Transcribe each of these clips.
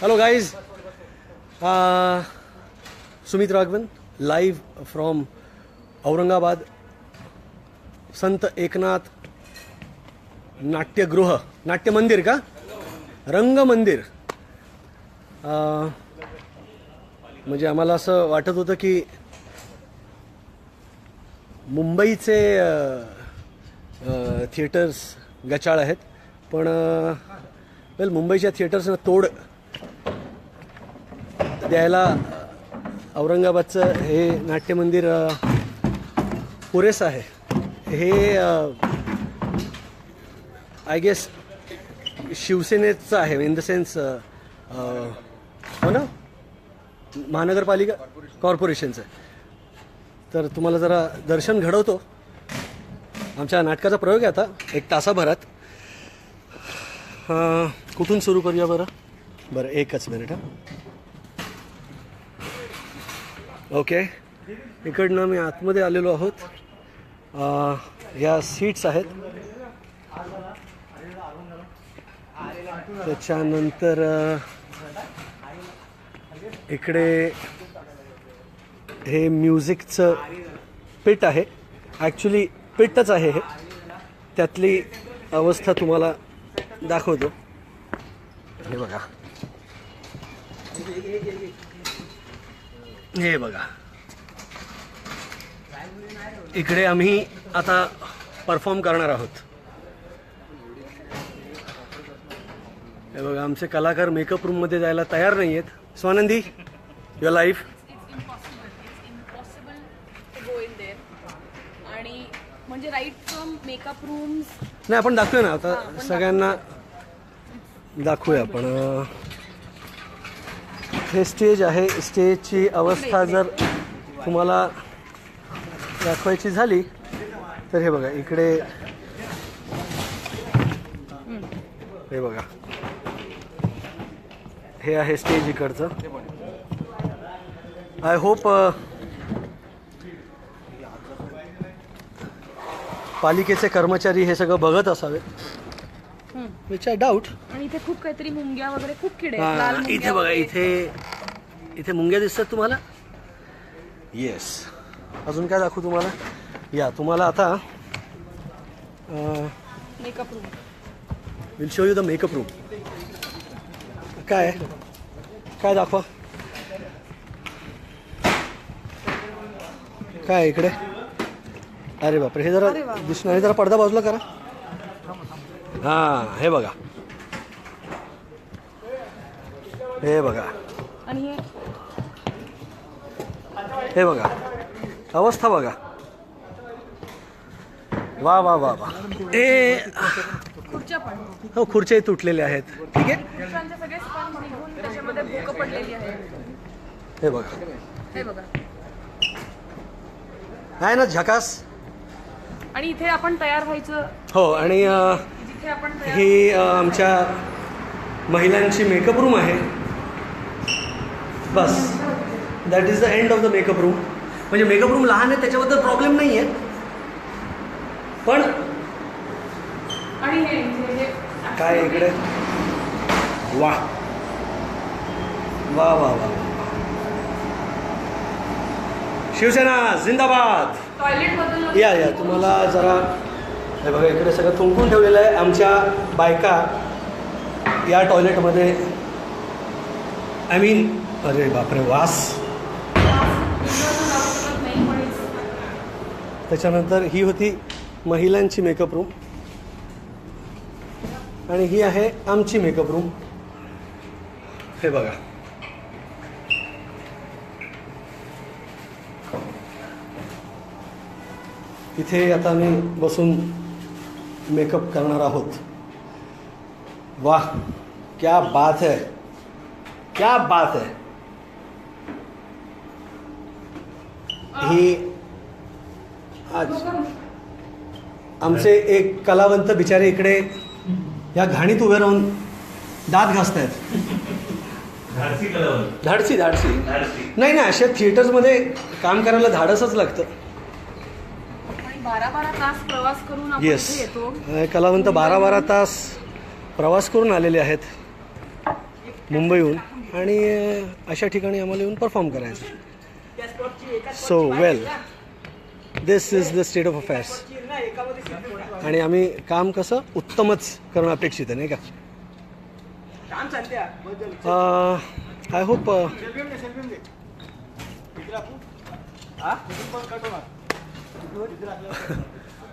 Hello guys Sumit Raghavan live from Aurangabad Sant Eknath नाट्यगृह नाट्य मंदिर का रंग मंदिर म्हणजे आम्हाला असं वाटत होतं की मुंबईचे uh, uh, थिएटर्स गचाळ आहेत. पण uh, वेल मुंबईच्या थिएटर्सना तोड द्यायला औरंगाबादचं हे नाट्यमंदिर पुरेसं आहे. हे आय गेस शिवसेनेचं आहे इन द सेन्स हो ना? महानगरपालिका कॉर्पोरेशनचं तर तुम्हाला जरा दर्शन घडवतो. आमच्या नाटकाचा प्रयोग आहे आता एक तासाभरात. कुठून सुरू करूया बरं? बरं एकच मिनिट हां. ओके इकडनं मी आतमध्ये आलेलो आहोत. ह्या सीट्स आहेत. त्याच्यानंतर इकडे हे म्युझिकचं पिट आहे. ॲक्च्युली पिटच आहे हे. त्यातली अवस्था तुम्हाला दाखवतो. हे बघा. हे बघा. इकडे आम्ही आता परफॉर्म करणार आहोत. हे बघा आमचे कलाकार मेकअप रूममध्ये जायला तयार नाही आहेत स्वानंदी युअर लाईफ आणि म्हणजे राईट फ्रॉम मेकअप रूम्स नाही आपण दाखवूया ना. आता सगळ्यांना दाखवूया आपण. हे स्टेज आहे. स्टेजची अवस्था जर तुम्हाला दाखवायची झाली तर हे बघा इकडे हे बघा. हे आहे स्टेज इकडचं. आय होप पालिकेचे कर्मचारी हे सगळं बघत असावेत. विच आय डाऊट आणि इथे खूप काहीतरी मुंग्या वगैरे खूप किडे आहेत. लाल मुंग्या इथे बघा वगैरे. इथे इथे मुंग्या दिसतात तुम्हाला? येस अजून काय दाखवू तुम्हाला? या तुम्हाला आता makeup room will show you the makeup room काय? आहे? काय दाखवा? काय आहे इकडे? अरे बापरे हे जरा दिसणार हे जरा पडदा बाजूला करा. हा हे बघा. हे बघा. आणि हे? बघा. अवस्था बघा. वा वा वा वा. ए हो खुर्च्याही तुटलेल्या आहेत. ठीक आहे? हे हे बघा. आहे ना झकास? आणि इथे आपण तयार व्हायचं हो आणि जिथे आपण ही आमच्या महिलांची मेकअप रूम आहे. बस. That is the end of the makeup room म्हणजे मेकअप रूम लहान आहे त्याच्याबद्दल प्रॉब्लेम नाही आहे पण काय इकडे? वा वा वा वा. शिवसेना जिंदाबाद. या या. तुम्हाला जरा हे बघा इकडे सगळं थुंकून ठेवलेलं आहे. आमच्या बायका या टॉयलेटमध्ये आय मीन अरे बापरे वास. त्याच्यानंतर ही होती महिलांची मेकअप रूम आणि ही आहे आमची मेकअप रूम हे बघा. इथे आता आम्ही बसून मेकअप करणार आहोत. वाह क्या बात है. क्या बात है. ही आज आमचे एक कलावंत बिचारे इकडे या घाणीत उभे राहून दात धाडसी कलावंत. धाडसी धाडसी. नाही ना अशा थिएटर्समध्ये काम करायला धाडसच लागतं. बारा बारा तास प्रवास करून आपण येस इथे येतो. कलावंत बारा बारा तास प्रवास करून आलेले आहेत मुंबईहून. आणि अं, अशा ठिकाणी आम्हाला येऊन परफॉर्म करायचं. So well this is the state of affairs आणि आम्ही काम कसं? उत्तमच करणं अपेक्षित आहे नाही का? आय होप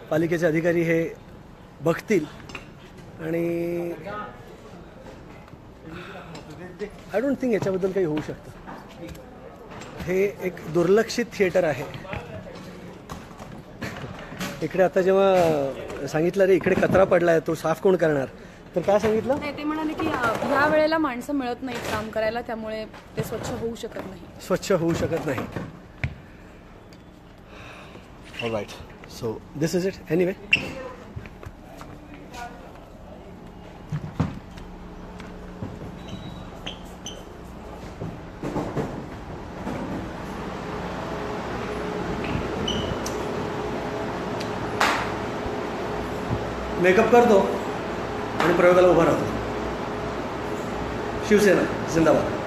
पालिकेचे अधिकारी हे बघतील. आणि आय डोंट थिंक याच्याबद्दल काही होऊ शकतं. हे एक दुर्लक्षित थिएटर आहे. इकडे आता जेव्हा सांगितलं रे इकडे कचरा पडला आहे तो साफ कोण करणार? तर काय सांगितलं? ते म्हणाले की ह्या वेळेला माणसं मिळत नाहीत काम करायला त्यामुळे ते स्वच्छ होऊ शकत नाही. स्वच्छ होऊ शकत नाही. Right so this is it anyway. Makeup करतो आणि प्रयोगाला उभा राहतो शिवसेना जिंदाबाद.